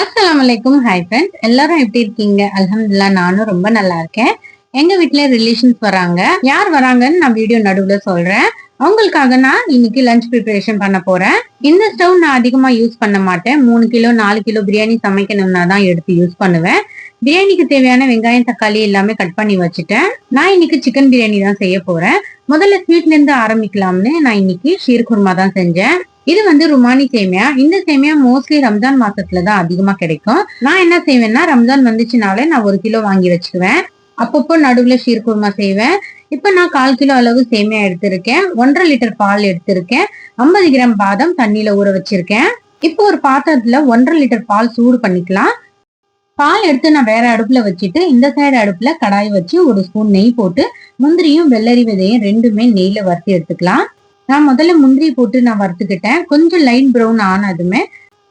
அஸ்லாம் வலைக்கும் hi friends எல்லாரும் எப்படி இருக்கீங்க? அலமதுல்லா நானும் ரொம்ப நல்லா இருக்கேன். எங்க வீட்டுல ரிலேஷன்ஸ் வராங்க. யார் வராங்கன்னு நான் வீடியோ நடுவுல சொல்றேன். அவங்களுக்காக நான் இன்னைக்கு லஞ்ச் ப்ரிப்பரேஷன் பண்ண போறேன். இந்த ஸ்டவ் நான் அதிகமா யூஸ் பண்ண மாட்டேன். மூணு கிலோ நாலு கிலோ பிரியாணி சமைக்கணும்னா தான் எடுத்து யூஸ் பண்ணுவேன். பிரியாணிக்கு தேவையான வெங்காயம் தக்காளி எல்லாமே கட் பண்ணி வச்சுட்டேன். நான் இன்னைக்கு சிக்கன் பிரியாணி தான் செய்ய போறேன். முதல்ல ஸ்வீட்ல இருந்து ஆரம்பிக்கலாம்னு நான் இன்னைக்கு ஷீர் குருமா தான் செஞ்சேன். இது வந்து ருமானி சேமியா. இந்த சேமியா மோஸ்ட்லி ரம்ஜான் மாசத்துல தான் அதிகமா கிடைக்கும். நான் என்ன செய்வேன்னா ரம்ஜான் வந்துச்சுனாலே நான் ஒரு கிலோ வாங்கி வச்சுக்குவேன் அப்பப்போ நடுவுல ஷீர்குருமா செய்வேன். இப்ப நான் கால் கிலோ அளவு சேமியா எடுத்திருக்கேன். ஒன்றரை லிட்டர் பால் எடுத்திருக்கேன். ஐம்பது கிராம் பாதம் தண்ணியில ஊற வச்சிருக்கேன். இப்போ ஒரு பாத்திரத்துல ஒன்றரை லிட்டர் பால் சூடு பண்ணிக்கலாம். பால் எடுத்து நான் வேற அடுப்புல வச்சுட்டு இந்த சைடு அடுப்புல கடாய் வச்சு ஒரு ஸ்பூன் நெய் போட்டு முந்திரியும் வெள்ளரி விதையும் ரெண்டுமே நெய்ல வறுத்து எடுத்துக்கலாம். நான் முதல்ல முந்திரி போட்டு நான் வறுத்துக்கிட்டேன். கொஞ்சம் லைட் ப்ரௌன் ஆனதுமே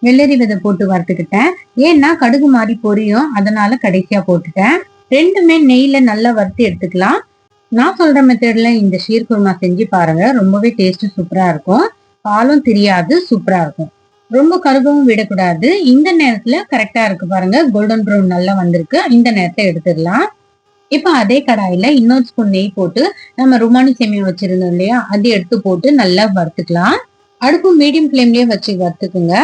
வெள்ளரி விதை போட்டு வறுத்துக்கிட்டேன். ஏன்னா கடுகு மாதிரி பொரியும். அதனால கடைசியா போட்டுட்டேன். ரெண்டுமே நெய்ல நல்லா வறுத்து எடுத்துக்கலாம். நான் சொல்ற மெத்தட்ல இந்த ஷீர் குருமா செஞ்சு பாருங்க. ரொம்பவே டேஸ்ட் சூப்பரா இருக்கும். பாலும் தெரியாது சூப்பரா இருக்கும். ரொம்ப கருகவும் விடக்கூடாது. இந்த நேரத்துல கரெக்டா இருக்கு பாருங்க. கோல்டன் ப்ரௌன் நல்லா வந்திருக்கு. இந்த நேரத்தை எடுத்துடலாம். இப்போ அதே கடாயில இன்னொரு ஸ்பூன் நெய் போட்டு நம்ம ருமானி சேமியா வச்சிருந்தோம் இல்லையா? அது எடுத்து போட்டு நல்லா வறுத்துக்கலாம். அடுப்பு மீடியம் ஃப்ளேம்லயே வச்சு வறுத்துக்குங்க.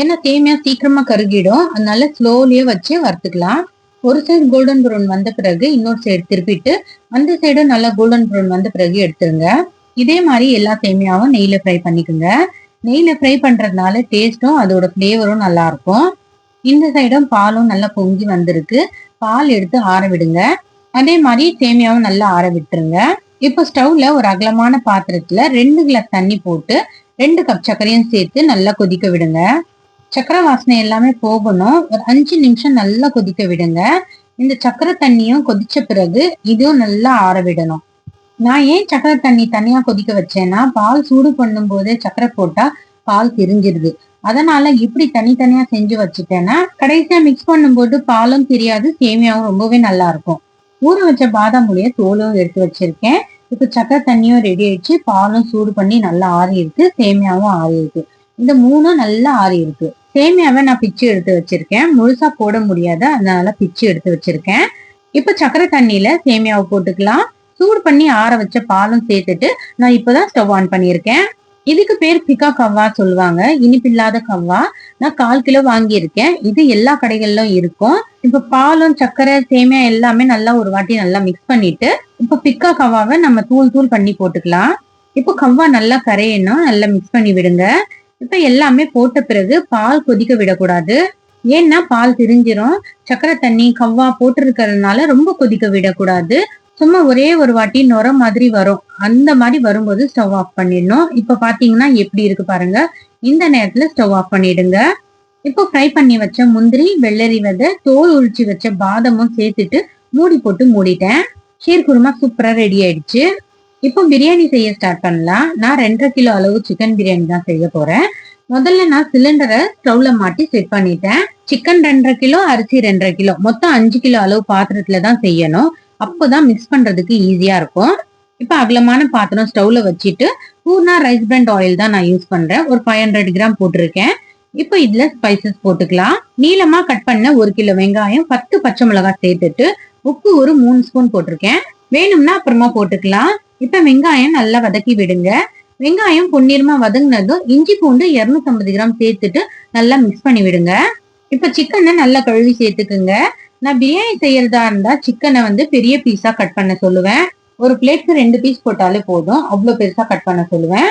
ஏன்னா சேமியா சீக்கிரமா கருகிடும். அதனால ஸ்லோலயே வச்சு வறுத்துக்கலாம். ஒரு சைடு கோல்டன் ப்ரௌன் வந்த பிறகு இன்னொரு சைடு திருப்பிட்டு அந்த சைடும் நல்லா கோல்டன் ப்ரௌன் வந்த பிறகு எடுத்துருங்க. இதே மாதிரி எல்லா சேமியாவும் நெய்ல ஃப்ரை பண்ணிக்கோங்க. நெய்ல ஃப்ரை பண்றதுனால டேஸ்டும் அதோட ஃப்ளேவரும் நல்லா இருக்கும். இந்த சைடும் பாலும் நல்லா பொங்கி வந்திருக்கு. பால் எடுத்து ஆற விடுங்க. அதே மாதிரி சேமியாவும் நல்லா ஆற விட்டுருங்க. இப்போ ஸ்டவ்ல ஒரு அகலமான பாத்திரத்துல ரெண்டு கிளாஸ் தண்ணி போட்டு ரெண்டு கப் சர்க்கரையும் சேர்த்து நல்லா கொதிக்க விடுங்க. சக்கரை வாசனை எல்லாமே போகணும். ஒரு அஞ்சு நிமிஷம் நல்லா கொதிக்க விடுங்க. இந்த சக்கரை தண்ணியும் கொதிச்ச பிறகு இதுவும் நல்லா ஆற விடணும். நான் ஏன் சக்கரை தண்ணி தனியா கொதிக்க வச்சேன்னா பால் சூடு பண்ணும் போதே சக்கரை போட்டா பால் திரிஞ்சிருது. அதனால இப்படி தனித்தனியா செஞ்சு வச்சுட்டேன்னா கடைசியா மிக்ஸ் பண்ணும்போது பாலும் தெரியாது சேமியாவும் ரொம்பவே நல்லா இருக்கும். ஊற வச்ச பாதாம் முளைய தோலும் எடுத்து வச்சிருக்கேன். இப்போ சக்கரை தண்ணியும் ரெடி ஆயிடுச்சு. பாலும் சூடு பண்ணி நல்லா ஆறி இருக்கு. சேமியாவும் ஆறி இருக்கு. இந்த மூணும் நல்லா ஆறி இருக்கு. சேமியாவை நான் பிச்சு எடுத்து வச்சிருக்கேன். முழுசா போட முடியாத. அதனால பிச்சு எடுத்து வச்சிருக்கேன். இப்ப சக்கரை தண்ணியில சேமியாவை போட்டுக்கலாம். சூடு பண்ணி ஆற வச்ச பாலும் சேர்த்துட்டு நான் இப்பதான் ஸ்டவ் ஆன் பண்ணியிருக்கேன். இதுக்கு பேர் பிகா கவ்வா சொல்லுவாங்க. இனிப்பில்லாத கவ்வா. நான் கால் கிலோ வாங்கியிருக்கேன். இது எல்லா கடைகளிலும் இருக்கும். இப்ப பாலும் சர்க்கரை சேமியா எல்லாமே நல்லா ஒரு வாட்டி நல்லா மிக்ஸ் பண்ணிட்டு இப்ப பிக்கா கவ்வாவை நம்ம தூள் தூள் பண்ணி போட்டுக்கலாம். இப்போ கவ்வா நல்லா கரையணும். நல்லா மிக்ஸ் பண்ணி விடுங்க. இப்ப எல்லாமே போட்ட பிறகு பால் கொதிக்க விடக்கூடாது. ஏன்னா பால் திரிஞ்சிரும். சக்கரை தண்ணி கவ்வா போட்டிருக்கிறதுனால ரொம்ப கொதிக்க விடக்கூடாது. சும்மா ஒரே ஒரு வாட்டி நுர மாதிரி வரும். அந்த மாதிரி வரும்போது ஸ்டவ் ஆஃப் பண்ணிடணும். இப்ப பாத்தீங்கன்னா எப்படி இருக்கு பாருங்க. இந்த நேரத்துல ஸ்டவ் ஆஃப் பண்ணிடுங்க. இப்போ ஃப்ரை பண்ணி வச்ச முந்திரி வெள்ளரி விதை தோல் உரிச்சு வச்ச பாதமும் சேர்த்துட்டு மூடி போட்டு மூடிட்டேன். ஷீர் குருமா சூப்பரா ரெடி ஆயிடுச்சு. இப்போ பிரியாணி செய்ய ஸ்டார்ட் பண்ணலாம். நான் ரெண்டரை கிலோ அளவு சிக்கன் பிரியாணி தான் செய்ய போறேன். முதல்ல நான் சிலிண்டரை ஸ்டவ்ல மாட்டி செட் பண்ணிட்டேன். சிக்கன் ரெண்டரை கிலோ அரிசி ரெண்டரை கிலோ. மொத்தம் அஞ்சு கிலோ அளவு பாத்திரத்துல தான் செய்யணும். அப்போதான் மிக்ஸ் பண்றதுக்கு ஈஸியா இருக்கும். இப்போ அகலமான பாத்திரம் ஸ்டவ்ல வச்சுட்டு பூர்ணா ரைஸ் பிராண்ட் ஆயில் தான் நான் யூஸ் பண்றேன். ஒரு ஃபைவ் ஹண்ட்ரட் கிராம் போட்டிருக்கேன். இப்போ இதுல ஸ்பைசஸ் போட்டுக்கலாம். நீளமா கட் பண்ண ஒரு கிலோ வெங்காயம் பத்து பச்சை மிளகாய் சேர்த்துட்டு உப்பு ஒரு மூணு ஸ்பூன் போட்டிருக்கேன். வேணும்னா அப்புறமா போட்டுக்கலாம். இப்ப வெங்காயம் நல்லா வதக்கி விடுங்க. வெங்காயம் பொன்னிறமா வதங்கினதும் இஞ்சி பூண்டு இருநூத்தி ஐம்பது கிராம் சேர்த்துட்டு நல்லா மிக்ஸ் பண்ணி விடுங்க. இப்ப சிக்கனை நல்லா கழுவி சேர்த்துக்குங்க. நான் பிரியாணி செய்யறதா இருந்தா சிக்கனை வந்து பெரிய பீஸா கட் பண்ண சொல்லுவேன். ஒரு பிளேட்க்கு ரெண்டு பீஸ் போட்டாலே போதும். அவ்வளோ பெருசா கட் பண்ண சொல்லுவேன்.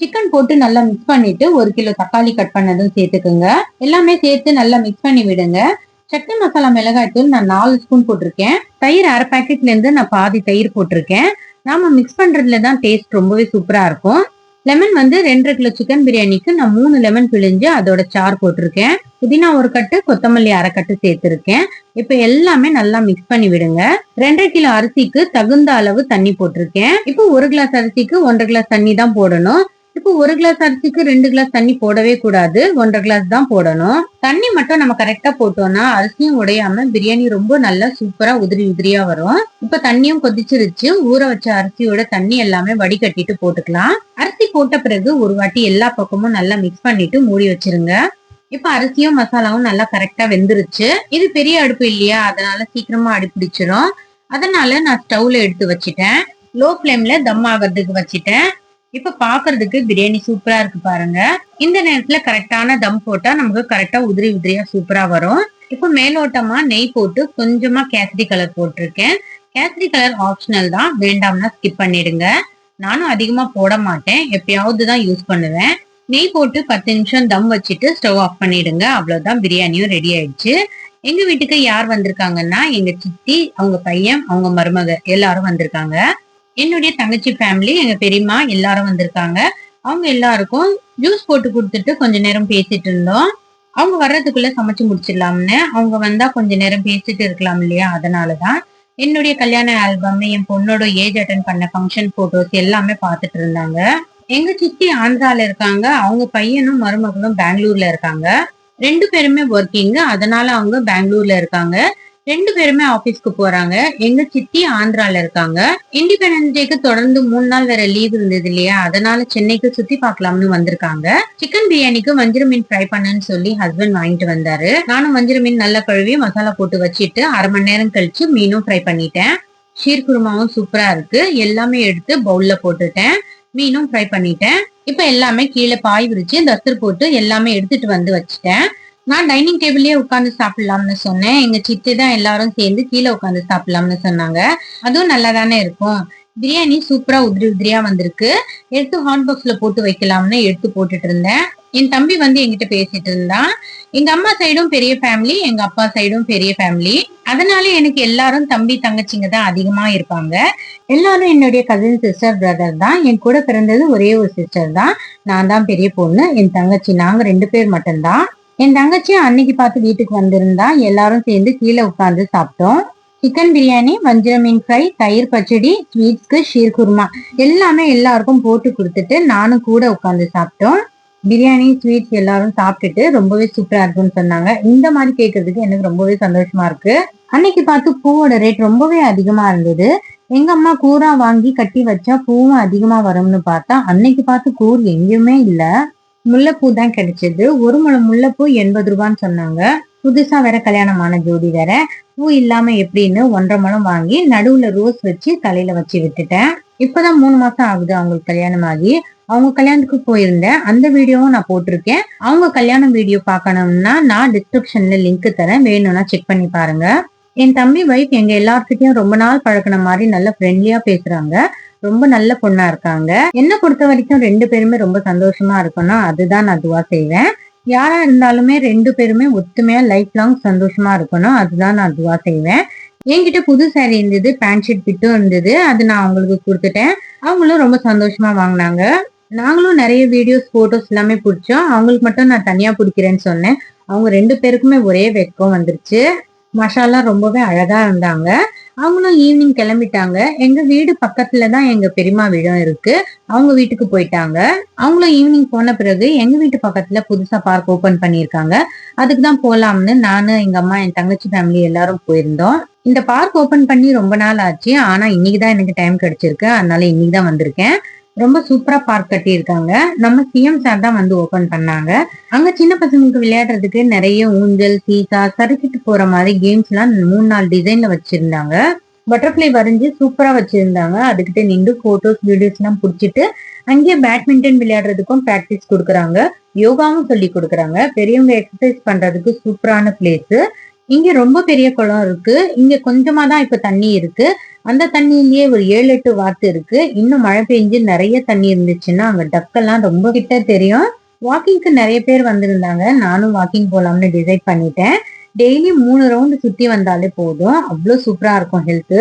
சிக்கன் போட்டு நல்லா மிக்ஸ் பண்ணிட்டு ஒரு கிலோ தக்காளி கட் பண்ணதும் சேர்த்துக்குங்க. எல்லாமே சேர்த்து நல்லா மிக்ஸ் பண்ணி விடுங்க. சட்னி மசாலா மிளகாய் தூள் நான் நாலு ஸ்பூன் போட்டிருக்கேன். தயிர் அரை பேக்கெட்ல இருந்து நான் பாதி தயிர் போட்டிருக்கேன். நாம மிக்ஸ் பண்றதுல தான் டேஸ்ட் ரொம்பவே சூப்பரா இருக்கும். லெமன் வந்து ரெண்டரை கிலோ சிக்கன் பிரியாணிக்கு நான் மூணு லெமன் பிழிஞ்சு அதோட சார் போட்டிருக்கேன். புதினா ஒரு கட்டு கொத்தமல்லி அரை கட்டு சேர்த்திருக்கேன். இப்ப எல்லாமே நல்லா மிக்ஸ் பண்ணி விடுங்க. ரெண்டரை கிலோ அரிசிக்கு தகுந்த அளவு தண்ணி போட்டிருக்கேன். இப்போ ஒரு கிளாஸ் அரிசிக்கு ஒன்றரை கிளாஸ் தண்ணி தான் போடணும். இப்போ ஒரு கிளாஸ் அரிசிக்கு ரெண்டு கிளாஸ் தண்ணி போடவே கூடாது. ஒன்றரை கிளாஸ் தான் போடணும். தண்ணி மட்டும் நம்ம கரெக்டா போட்டோம்னா அரிசியும் உடையாம பிரியாணி ரொம்ப நல்லா சூப்பரா உதிரி உதிரியா வரும். இப்ப தண்ணியும் கொதிச்சிருச்சு. ஊற வச்ச அரிசியோட தண்ணி எல்லாமே வடிகட்டிட்டு போட்டுக்கலாம். அரிசி போட்ட பிறகு ஒரு வாட்டி எல்லா பக்கமும் நல்லா மிக்ஸ் பண்ணிட்டு மூடி வச்சிருங்க. இப்ப அரிசியும் மசாலாவும் நல்லா கரெக்டா வெந்துருச்சு. இது பெரிய அடுப்பு இல்லையா? அதனால சீக்கிரமா அடிப்பிடிச்சிரும். அதனால நான் ஸ்டவ்ல எடுத்து வச்சிட்டேன். லோ ஃப்ளேம்ல தம் ஆகிறதுக்கு வச்சிட்டேன். இப்ப பாக்குறதுக்கு பிரியாணி சூப்பரா இருக்கு பாருங்க. இந்த நேரத்துல கரெக்டான தம் போட்டா நமக்கு கரெக்டா உதிரி உதிரியா சூப்பரா வரும். இப்ப மேலோட்டமா நெய் போட்டு கொஞ்சமா கேசரி கலர் போட்டிருக்கேன். கேசரி கலர் ஆப்ஷனல் தான். வேண்டாம்னா ஸ்கிப் பண்ணிடுங்க. நானும் அதிகமா போட மாட்டேன். எப்பயாவது தான் யூஸ் பண்ணுவேன். நெய் போட்டு பத்து நிமிஷம் தம் வச்சுட்டு ஸ்டவ் ஆஃப் பண்ணிடுங்க. அவ்வளவுதான் பிரியாணியும் ரெடி ஆயிடுச்சு. எங்க வீட்டுக்கு யார் வந்திருக்காங்கன்னா எங்க சித்தி அவங்க பையன் அவங்க மருமக எல்லாரும் வந்திருக்காங்க. என்னுடைய தங்கச்சி ஃபேமிலி எங்க பெரியம்மா எல்லாரும் வந்திருக்காங்க. அவங்க எல்லாருக்கும் ஜூஸ் போட்டு கொடுத்துட்டு கொஞ்ச நேரம் பேசிட்டு இருந்தோம். அவங்க வர்றதுக்குள்ள சமைச்சு முடிச்சிடலாம்னு. அவங்க வந்தா கொஞ்ச நேரம் பேசிட்டு இருக்கலாம் இல்லையா? அதனாலதான். என்னுடைய கல்யாண ஆல்பம் என் பொண்ணோட ஏஜ் அட்டன் பண்ண ஃபங்க்ஷன் போட்டோஸ் எல்லாமே பார்த்துட்டு இருந்தாங்க. எங்க சித்தி ஆந்திரால இருக்காங்க. அவங்க பையனும் மருமகளும் பெங்களூர்ல இருக்காங்க. ரெண்டு பேருமே ஒர்க்கிங் அதனால அவங்க பெங்களூர்ல இருக்காங்க. ரெண்டு பேருமே ஆபீஸ்க்கு போறாங்க. எங்க சித்தி ஆந்திரால இருக்காங்க. இண்டிபெண்டன்ஸ் டேக்கு தொடர்ந்து மூணு நாள் வேற லீவ் இருந்தது இல்லையா? அதனால சென்னைக்கு சுத்தி பார்க்கலாம்னு வந்திருக்காங்க. சிக்கன் பிரியாணிக்கு வஞ்சிர மீன் ஃப்ரை பண்ணுன்னு சொல்லி ஹஸ்பண்ட் வாங்கிட்டு வந்தாரு. நானும் வஞ்சிர மீன் நல்லா கழுவி மசாலா போட்டு வச்சிட்டு அரை மணி நேரம் கழிச்சு மீனும் ஃப்ரை பண்ணிட்டேன். ஷீர் குருமாவும் சூப்பரா இருக்கு. எல்லாமே எடுத்து பவுல்ல போட்டுட்டேன். மீனும் ஃப்ரை பண்ணிட்டேன். இப்ப எல்லாமே கீழே பாய் விரிச்சு தஸ்தர் போட்டு எல்லாமே எடுத்துட்டு வந்து வச்சுட்டேன். நான் டைனிங் டேபிள்லயே உட்காந்து சாப்பிடலாம்னு சொன்னேன். எங்க சித்தி தான் எல்லாரும் சேர்ந்து கீழே உட்காந்து சாப்பிடலாம்னு சொன்னாங்க. அதுவும் நல்லா தானே இருக்கும். பிரியாணி சூப்பரா உதிரி உதிரியா வந்திருக்கு. எடுத்து ஹாட் பாக்ஸ்ல போட்டு வைக்கலாம்னு எடுத்து போட்டுட்டு இருந்தேன். என் தம்பி வந்து என்கிட்ட பேசிட்டு இருந்தான். எங்க அம்மா சைடும் பெரிய ஃபேமிலி எங்க அப்பா சைடும் பெரிய ஃபேமிலி அதனால எனக்கு எல்லாரும் தம்பி தங்கச்சிங்க தான் அதிகமா இருப்பாங்க. எல்லாரும் என்னுடைய கசின் சிஸ்டர் பிரதர் தான். என் கூட பிறந்தது ஒரே ஒரு சிஸ்டர் தான். நான் தான் பெரிய பொண்ணு. என் தங்கச்சி நாங்க ரெண்டு பேர் மட்டும்தான். என் தங்கச்சி அன்னைக்கு பார்த்து வீட்டுக்கு வந்திருந்தா எல்லாரும் சேர்ந்து கீழே உட்காந்து சாப்பிட்டோம். சிக்கன் பிரியாணி வஞ்சிர மீன் ஃப்ரை தயிர் பச்சடி ஸ்வீட்ஸ்க்கு ஷீர் குருமா. எல்லாமே எல்லாருக்கும் போட்டு கொடுத்துட்டு நானும் கூட உட்காந்து சாப்பிட்டோம். பிரியாணி ஸ்வீட்ஸ் எல்லாரும் சாப்பிட்டுட்டு ரொம்பவே சூப்பரா இருக்குன்னு சொன்னாங்க. இந்த மாதிரி கேட்கறதுக்கு எனக்கு ரொம்பவே சந்தோஷமா இருக்கு. அன்னைக்கு பார்த்து பூவோட ரேட் ரொம்பவே அதிகமா இருந்தது. எங்க அம்மா கூரா வாங்கி கட்டி வச்சா பூவும் அதிகமா வரும்னு பார்த்தா அன்னைக்கு பார்த்து கூர் எங்கேயுமே இல்லை. முல்லைப்பூ தான் கிடைச்சது. ஒரு முழம் முல்லைப்பூ எண்பது ரூபான்னு சொன்னாங்க. புதுசா வேற கல்யாணமான ஜோடி வேற. பூ இல்லாம எப்படின்னு ஒன்றரை முழம் வாங்கி நடுவுல ரோஸ் வச்சு தலையில வச்சு விட்டுட்டேன். இப்பதான் மூணு மாசம் ஆகுது அவங்களுக்கு கல்யாணம் ஆகி. அவங்க கல்யாணத்துக்கு போயிருந்தேன். அந்த வீடியோவும் நான் போட்டிருக்கேன். அவங்க கல்யாணம் வீடியோ பார்க்கணும்னா நான் டிஸ்கிரிப்ஷன்ல லிங்க் தரேன். வேணும்னா செக் பண்ணி பாருங்க. என் தம்பி வைஃப் எங்க எல்லார்கிட்டயும் ரொம்ப நாள் பழக்கின மாதிரி நல்ல ஃப்ரெண்ட்லியா பேசுறாங்க. ரொம்ப நல்ல பொண்ணா இருக்காங்க. என்ன பொறுத்த வரைக்கும் ரெண்டு பேருமே ரொம்ப சந்தோஷமா இருக்கணும் அதுதான் நான் துவா செய்வேன். யாரா இருந்தாலுமே ரெண்டு பேருமே ஒத்துமையா லைஃப் லாங் சந்தோஷமா இருக்கணும் அதுதான் நான் துவா செய்வேன். என்கிட்ட புது சாரி இருந்தது பேண்ட் ஷர்ட் பிட்டும் இருந்தது. அது நான் அவங்களுக்கு கொடுத்துட்டேன். அவங்களும் ரொம்ப சந்தோஷமா வாங்கினாங்க. நாங்களும் நிறைய வீடியோஸ் போட்டோஸ் எல்லாமே பிடிச்சோம். அவங்களுக்கு மட்டும் நான் தனியா பிடிக்கிறேன்னு சொன்னேன். அவங்க ரெண்டு பேருக்குமே ஒரே வெக்கம் வந்துருச்சு. மஷாலா ரொம்பவே அழகா இருந்தாங்க. அவங்களும் ஈவினிங் கிளம்பிட்டாங்க. எங்க வீடு பக்கத்துல தான் எங்க பெரியம்மா வீடும் இருக்கு. அவங்க வீட்டுக்கு போயிட்டாங்க. அவங்களும் ஈவினிங் போன பிறகு எங்க வீட்டு பக்கத்துல புதுசா பார்க் ஓபன் பண்ணியிருக்காங்க. அதுக்கு தான் போலாம்னு நானு எங்க அம்மா என் தங்கச்சி ஃபேமிலி எல்லாரும் போயிருந்தோம். இந்த பார்க் ஓபன் பண்ணி ரொம்ப நாள் ஆச்சு. ஆனா இன்னைக்கு தான் எனக்கு டைம் கிடைச்சிருக்கு. அதனால இன்னைக்கு தான் வந்திருக்கேன். ரொம்ப சூப்பரா பார்க் கட்டியிருக்காங்க. நம்ம சிஎம் சார் தான் வந்து ஓபன் பண்ணாங்க. அங்க சின்ன பசங்களுக்கு விளையாடுறதுக்கு நிறைய ஊஞ்சல் சீசா சறுக்கிட்டு போற மாதிரி கேம்ஸ் எல்லாம் மூணு நாலு டிசைன்ல வச்சிருந்தாங்க. பட்டர்ஃப்ளை வரைஞ்சி சூப்பரா வச்சிருந்தாங்க. அதுக்கிட்ட நின்று போட்டோஸ் வீடியோஸ் எல்லாம் புடிச்சிட்டு அங்கேயே பேட்மிண்டன் விளையாடுறதுக்கும் பிராக்டிஸ் கொடுக்குறாங்க. யோகாவும் சொல்லி கொடுக்குறாங்க. பெரியவங்க எக்ஸசைஸ் பண்றதுக்கு சூப்பரான பிளேஸ் இங்க ரொம்ப பெரிய குளம் இருக்கு. இங்க கொஞ்சமா தான் இப்ப தண்ணி இருக்கு. அந்த தண்ணியிலேயே ஒரு ஏழு எட்டு வாத்து இருக்கு. இன்னும் மழை பெஞ்சு நிறைய தண்ணி இருந்துச்சுன்னா அங்க டக்கெல்லாம் ரொம்ப கிட்ட தெரியும். வாக்கிங்க்கு நிறைய பேர் வந்திருந்தாங்க. நானும் வாக்கிங் போலாம்னு டிசைட் பண்ணிட்டேன். டெய்லி மூணு ரவுண்டு சுத்தி வந்தாலே போதும். அவ்வளோ சூப்பரா இருக்கும் ஹெல்த்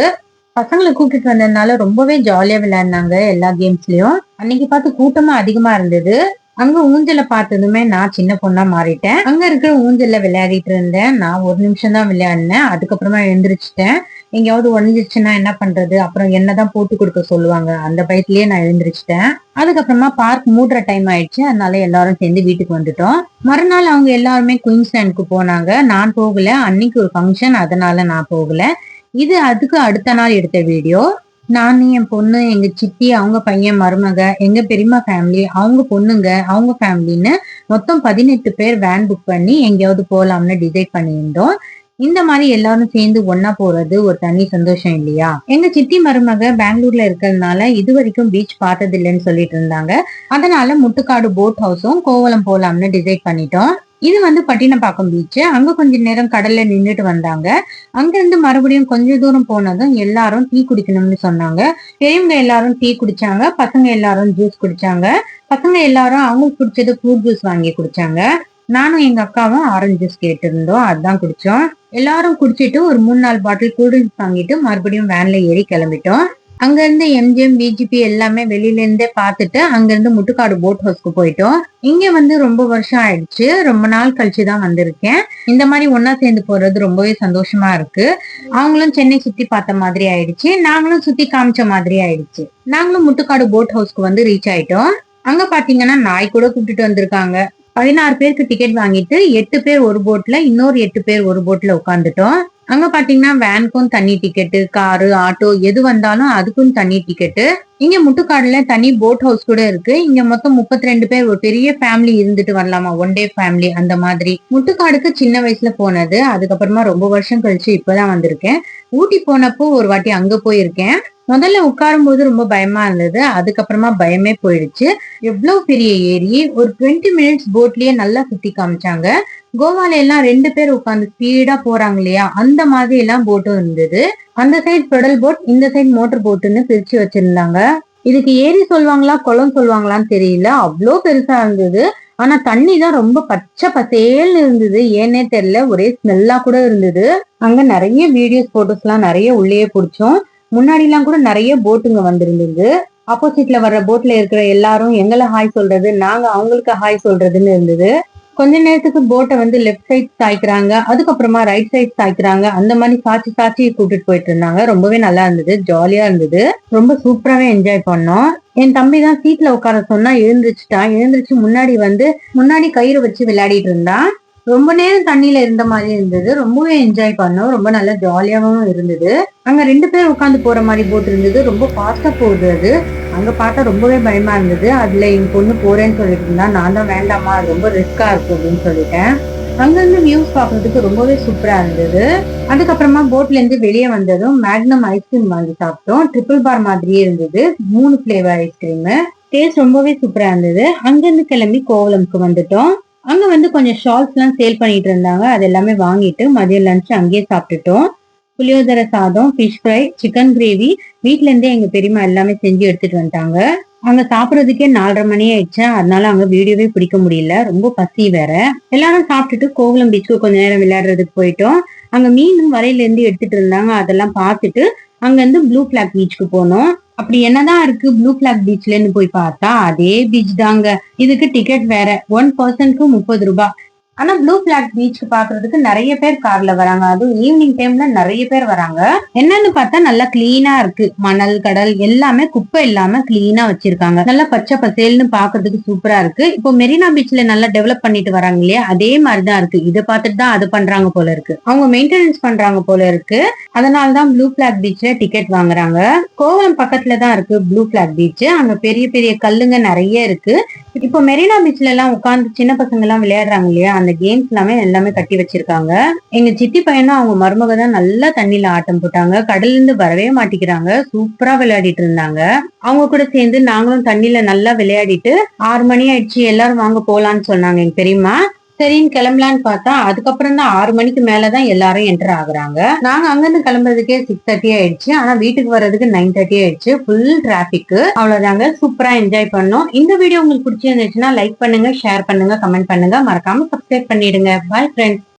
பசங்களை கூப்பிட்டு வந்ததுனால ரொம்பவே ஜாலியா விளையாடினாங்க எல்லா கேம்ஸ்லயும் அன்னைக்கு பார்த்து கூட்டமா அதிகமா இருந்தது. அங்க ஊஞ்சல பார்த்ததுமே நான் சின்ன பொண்ணா மாறிட்டேன். அங்க இருக்கிற ஊஞ்சல்ல விளையாடிட்டு இருந்தேன். நான் ஒரு நிமிஷம் தான் விளையாடினேன். அதுக்கப்புறமா எழுந்திரிச்சிட்டேன். எங்கேயாவது உடஞ்சிச்சுன்னா என்ன பண்றது? அப்புறம் என்னதான் போட்டு கொடுக்க சொல்லுவாங்க? அந்த பயத்திலேயே நான் எழுந்திரிச்சிட்டேன். அதுக்கப்புறமா பார்க் மூடுற டைம் ஆயிடுச்சு. அதனால எல்லாரும் சேர்ந்து வீட்டுக்கு வந்துட்டோம். மறுநாள் அவங்க எல்லாருமே குயின்ஸ்லாண்டுக்கு போனாங்க. நான் போகல. அன்னைக்கு ஒரு ஃபங்க்ஷன் அதனால நான் போகல. இது அதுக்கு அடுத்த நாள் எடுத்த வீடியோ நான் என் பொண்ணு எங்க சித்தி அவங்க பையன் மருமக எங்க பெரியம்மா ஃபேமிலி அவங்க பொண்ணுங்க அவங்க ஃபேமிலின்னு மொத்தம் பதினெட்டு பேர் வேன் புக் பண்ணி எங்கேயாவது போலாம்னு டிசைட் பண்ணியிருந்தோம். இந்த மாதிரி எல்லாரும் சேர்ந்து ஒன்னா போறது ஒரு தனி சந்தோஷம் இல்லையா? எங்க சித்தி மருமக பெங்களூர்ல இருக்கிறதுனால இது வரைக்கும் பீச் பார்த்தது இல்லைன்னு சொல்லிட்டு இருந்தாங்க. அதனால முட்டுக்காடு போட் ஹவுஸும் கோவலம் போலாம்னு டிசைட் பண்ணிட்டோம். இது வந்து பட்டினப்பாக்கம் பீச் அங்க கொஞ்ச நேரம் கடல்ல நின்றுட்டு வந்தாங்க. அங்க இருந்து மறுபடியும் கொஞ்ச தூரம் போனதும் எல்லாரும் டீ குடிக்கணும்னு சொன்னாங்க. பெரியவங்க எல்லாரும் டீ குடிச்சாங்க. பசங்க எல்லாரும் ஜூஸ் குடிச்சாங்க. பசங்க எல்லாரும் அவங்களுக்கு பிடிச்சது ஃப்ரூட் ஜூஸ் வாங்கி குடிச்சாங்க. நானும் எங்க அக்காவும் ஆரஞ்சு ஜூஸ் கேட்டிருந்தோம். அதுதான் குடிச்சோம். எல்லாரும் குடிச்சிட்டு ஒரு மூணு நாலு பாட்டில் கூல்ட்ரிங்க்ஸ் வாங்கிட்டு மறுபடியும் வேன்ல ஏறி கிளம்பிட்டோம். அங்க இருந்து எம்ஜிஎம் பிஜிபி எல்லாமே வெளியில இருந்தே பார்த்துட்டு அங்க இருந்து முட்டுக்காடு போட் ஹவுஸ்க்கு போயிட்டோம். இங்க வந்து ரொம்ப வருஷம் ஆயிடுச்சு. ரொம்ப நாள் கழிச்சு தான் வந்திருக்கேன். இந்த மாதிரி ஒன்னா சேர்ந்து போறது ரொம்பவே சந்தோஷமா இருக்கு. அவங்களும் சென்னை சுத்தி பார்த்த மாதிரி ஆயிடுச்சு. நாங்களும் சுத்தி காமிச்ச மாதிரி ஆயிடுச்சு. நாங்களும் முட்டுக்காடு போட் ஹவுஸ்க்கு வந்து ரீச் ஆயிட்டோம். அங்க பாத்தீங்கன்னா நாய் கூட கூப்பிட்டுட்டு வந்திருக்காங்க. பதினாறு பேருக்கு டிக்கெட் வாங்கிட்டு எட்டு பேர் ஒரு போட்ல இன்னொரு எட்டு பேர் ஒரு போட்ல உட்காந்துட்டோம் அங்க பாத்தீங்கன்னா வேனுக்கும் தனி டிக்கெட்டு காரு ஆட்டோ எது வந்தாலும் அதுக்கும் தனி டிக்கெட்டு இங்க முட்டுக்காடுல தனி போட் ஹவுஸ் கூட இருக்கு. இங்க மொத்தம் முப்பத்தி ரெண்டு பேர் ஒரு பெரிய ஃபேமிலி இருந்துட்டு வரலாமா? ஒன் டே ஃபேமிலி அந்த மாதிரி. முட்டுக்காடுக்கு சின்ன வயசுல போனது. அதுக்கப்புறமா ரொம்ப வருஷம் கழிச்சு இப்பதான் வந்திருக்கேன். ஊட்டி போனப்போ ஒரு வாட்டி அங்க போயிருக்கேன். முதல்ல உட்காரும் போது ரொம்ப பயமா இருந்தது. அதுக்கப்புறமா பயமே போயிடுச்சு. எவ்வளவு பெரிய ஏரி. ஒரு டுவெண்ட்டி மினிட்ஸ் போட்லயே நல்லா சுத்தி காமிச்சாங்க. கோவால எல்லாம் ரெண்டு பேர் உட்காந்து ஸ்பீடா போறாங்க இல்லையா? அந்த மாதிரி எல்லாம் போட்டும் இருந்தது. அந்த சைடு பெடல் போட் இந்த சைடு மோட்டர் போட்டுன்னு பிரிச்சு வச்சிருந்தாங்க. இதுக்கு ஏரி சொல்லுவாங்களா குளம் சொல்லுவாங்களான்னு தெரியல. அவ்வளோ பெருசா இருந்தது. ஆனா தண்ணி தான் ரொம்ப பச்சை பசேல்னு இருந்தது. ஏன்னே தெரியல. ஒரே ஸ்மெல்லா கூட இருந்தது. அங்க நிறைய வீடியோஸ் போட்டோஸ் எல்லாம் நிறைய உள்ளேயே பிடிச்சோம். முன்னாடி எல்லாம் கூட நிறைய போட்டுங்க வந்திருந்தது. ஆப்போசிட்ல வர்ற போட்ல இருக்கிற எல்லாரும் எங்களை ஹாய் சொல்றது நாங்க அவங்களுக்கு ஹாய் சொல்றதுன்னு இருந்தது. கொஞ்ச நேரத்துக்கு போட்டை வந்து லெஃப்ட் சைட் சாய்க்கிறாங்க. அதுக்கப்புறமா ரைட் சைட் சாய்க்கிறாங்க. அந்த மாதிரி சாச்சி சாச்சி கூட்டிட்டு போயிட்டு இருந்தாங்க. ரொம்பவே நல்லா இருந்தது. ஜாலியா இருந்தது. ரொம்ப சூப்பராவே என்ஜாய் பண்ணோம். என் தம்பி தான் சீட்ல உட்கார சொன்னா எழுந்திரிச்சிட்டான். எழுந்திரிச்சு முன்னாடி வந்து முன்னாடி கயிறு வச்சு விளையாடிட்டு இருந்தான். ரொம்ப நேரம் தண்ணியில இருந்த மாதிரி இருந்தது. ரொம்பவே என்ஜாய் பண்ணோம். ரொம்ப நல்லா ஜாலியாகவும் இருந்தது. அங்க ரெண்டு பேர் உட்காந்து போற மாதிரி போட் இருந்தது. ரொம்ப ஃபாஸ்டா போகுது அது. அங்க பார்த்தா ரொம்பவே பயமா இருந்தது. அதுல என் பொண்ணு போறேன்னு சொல்லிட்டு இருந்தா நான் தான் வேண்டாமா? அது ரொம்ப ரிஸ்கா இருக்கும் அப்படின்னு சொல்லிட்டேன். அங்கிருந்து வியூஸ் பாக்குறதுக்கு ரொம்பவே சூப்பரா இருந்தது. அதுக்கப்புறமா போட்ல இருந்து வெளியே வந்ததும் மேக்னம் ஐஸ்கிரீம் வாங்கி சாப்பிட்டோம். ட்ரிபிள் பார் மாதிரியே இருந்தது. மூணு பிளேவர் ஐஸ்கிரீம் டேஸ்ட் ரொம்பவே சூப்பரா இருந்தது. அங்கிருந்து கிளம்பி கோவலம்க்கு வந்துட்டோம். அங்க வந்து கொஞ்சம் ஷால்ஸ் எல்லாம் சேல் பண்ணிட்டு இருந்தாங்க. அது எல்லாமே வாங்கிட்டு மதியம் லஞ்ச் அங்கேயே சாப்பிட்டுட்டோம். புளியோதரை சாதம் ஃபிஷ் ஃப்ரை சிக்கன் கிரேவி வீட்ல இருந்தே எங்க பெரியம்மா எல்லாமே செஞ்சு எடுத்துட்டு வந்துட்டாங்க. அங்க சாப்பிடறதுக்கே நாலரை மணி ஆயிடுச்சு. அதனால அங்க வீடியோவே பிடிக்க முடியல. ரொம்ப பசி வேற. எல்லாரும் சாப்பிட்டுட்டு கோகுலம் பீச்சுக்கு கொஞ்ச நேரம் விளையாடுறதுக்கு போயிட்டோம். அங்க மீனும் வரையில இருந்து எடுத்துட்டு இருந்தாங்க. அதெல்லாம் பார்த்துட்டு அங்க இருந்து ப்ளூ பிளாக் பீச்சுக்கு போனோம். அப்படி என்னதான் இருக்கு? ப்ளூ பிளாக் பீச்லன்னு போய் பார்த்தா அதே பீச் தாங்க. இதுக்கு டிக்கெட் வேற. ஒன் பர்சனுக்கு முப்பது ரூபாய் ஆனா ப்ளூ பிளாக் பீச் பாக்குறதுக்கு நிறைய பேர் கார்ல வராங்க. அதுவும் ஈவினிங் டைம்ல நிறைய பேர் வராங்க. என்னன்னு பார்த்தா நல்லா கிளீனா இருக்கு. மணல் கடல் எல்லாமே குப்பை இல்லாம கிளீனா வச்சிருக்காங்க. நல்லா பச்சை பசேல்னு பாக்குறதுக்கு சூப்பரா இருக்கு. இப்போ மெரினா பீச்ல நல்லா டெவலப் பண்ணிட்டு வராங்க இல்லையா? அதே மாதிரிதான் இருக்கு. இதை பார்த்துட்டு தான் அது பண்றாங்க போல இருக்கு. அவங்க மெயின்டெனன்ஸ் பண்றாங்க போல இருக்கு. அதனாலதான் ப்ளூ பிளாக் பீச்ல டிக்கெட் வாங்குறாங்க. கோவலம் பக்கத்துல தான் இருக்கு ப்ளூ பிளாக் பீச் அங்க பெரிய பெரிய கல்லுங்க நிறைய இருக்கு. இப்போ மெரினா பீச்ல எல்லாம் உட்காந்து சின்ன பசங்க எல்லாம் விளையாடுறாங்க இல்லையா? அந்த கேம்ஸ் எல்லாமே எல்லாமே கட்டி வச்சிருக்காங்க. எங்க சித்தி பையனும் அவங்க மருமக தான் நல்லா தண்ணியில ஆட்டம் போட்டாங்க. கடல்ல இருந்து வரவே மாட்டிக்கிறாங்க சூப்பரா விளையாடிட்டு இருந்தாங்க. அவங்க கூட சேர்ந்து நாங்களும் தண்ணியில நல்லா விளையாடிட்டு ஆறு மணி ஆயிடுச்சு. எல்லாரும் வாங்க போலான்னு சொன்னாங்க எங்க பெரியம்மா. சரின்னு கிளம்பலான்னு பார்த்தா அதுக்கப்புறம் தான் ஆறு மணிக்கு மேலதான் எல்லாரும் என்டர் ஆகுறாங்க. நாங்க அங்கிருந்து கிளம்புறதுக்கே சிக்ஸ் தேர்ட்டி ஆயிடுச்சு. ஆனா வீட்டுக்கு வர்றதுக்கு நைன் தேர்ட்டி ஆயிடுச்சு. ஃபுல் டிராபிக் அவ்வளவுதாங்க. சூப்பரா என்ஜாய் பண்ணோம். இந்த வீடியோ உங்களுக்கு பிடிச்சிருந்துச்சுன்னா லைக் பண்ணுங்க ஷேர் பண்ணுங்க கமெண்ட் பண்ணுங்க. மறக்காம சப்ஸ்கிரைப் பண்ணிடுங்க. Bye friends